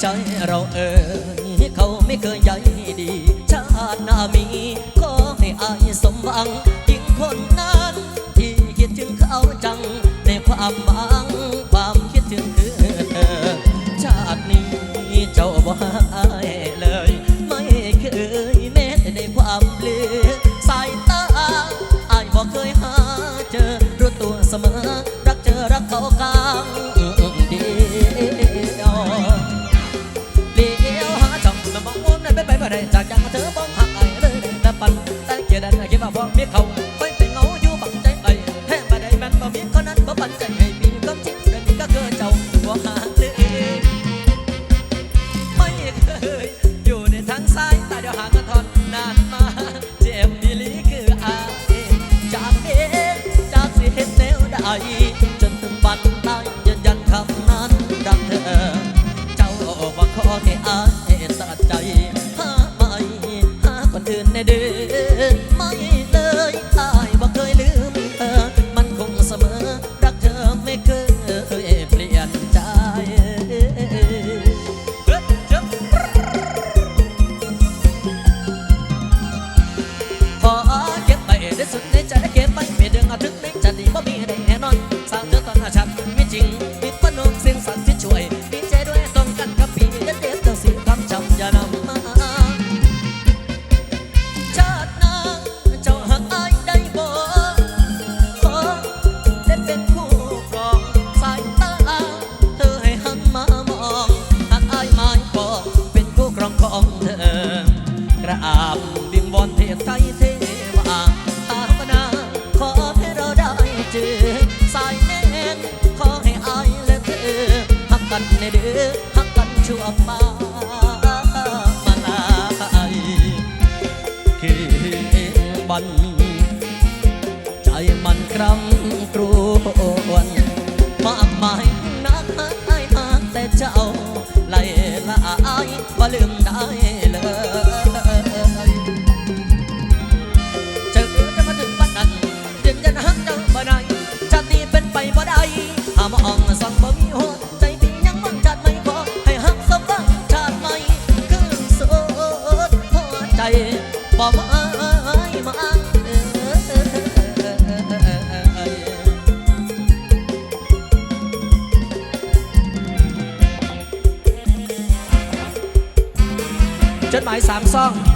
ใจเราเอ่ยเขาไม่เคยใหญ่ดี ชาติหน้ามี ขอให้อายสมหวังยิ่งคนนั้น ที่คิดถึงเขาจังในความหวังควาย มุมนั้นได้จากย่างเธอบ้องหักไอ้เลยแต่ปันแต่เกียดันคิดว่าบ่มีเขาไปเป็นเงาอยู่บังใจไอ้แท้บ่ได้แม่นบ่มีคนนั้นบ่ปันใจให้มีความจริงเรื่องนี้ก็คือเจ้าบ่หาเลยไม่เคยอยู่ในทางซ้ายแต่เดี๋ยวหางกันทอนนานมาเจ็บดีลีคืออายจากเด็กจากสิเห็นแนวใดจนถึงวันตายยืนยันคำนั้นดังเธอเจ้าว่าขอให้อายตัดใจ ก็บไปได้สุ เดือหักกันชั่วฟ้ามาลายคือบัน ใจมันคร่ำครวญมากมายนักไอ้หากแต่เจ้าไหลละอายบ่ลืมได้เลยเจอจะมาถึงวันนั้นยืนยันหักเจ้าบ่ได้ชาติเป็นไปบ่ได้หามอง ใจบ่มามาเอ่ยจดหมายสามซอง